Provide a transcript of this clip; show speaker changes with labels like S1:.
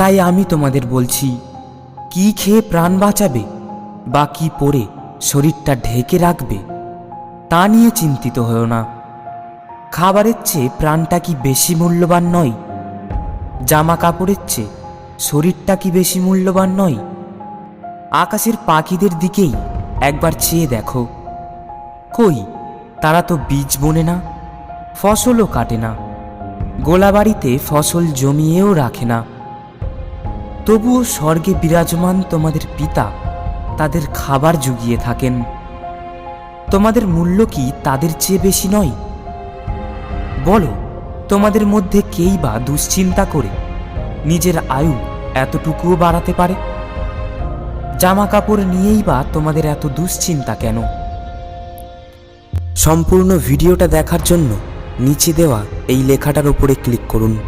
S1: তাই আমি তোমাদের বলছি, কি খেয়ে প্রাণ বাঁচাবে বা কি পরে শরীরটা ঢেকে রাখবে, তা নিয়ে চিন্তিত হও না। খাবারের চেয়ে প্রাণটা কি বেশি মূল্যবান নয়? জামা কাপড়ের চেয়ে শরীরটা কি বেশি মূল্যবান নয়? আকাশের পাখিদের দিকেই একবার চেয়ে দেখো। কই, তারা তো বীজ বোনে না, ফসলও কাটে না। গোলাবাড়িতে ফসল জমিয়েও রাখে না। তবুও স্বর্গে বিরাজমান তোমাদের পিতা তাদের খাবার জুগিয়ে থাকেন। তোমাদের মূল্য কি তাদের চেয়ে বেশি নয়? বলো, তোমাদের মধ্যে কেই বা দুশ্চিন্তা করে নিজের আয়ু এতটুকুও বাড়াতে পারে? জামা কাপড় নিয়েই বা তোমাদের এত দুশ্চিন্তা কেন? সম্পূর্ণ ভিডিওটা দেখার জন্য নিচে দেওয়া এই লেখাটার উপরে ক্লিক করুন।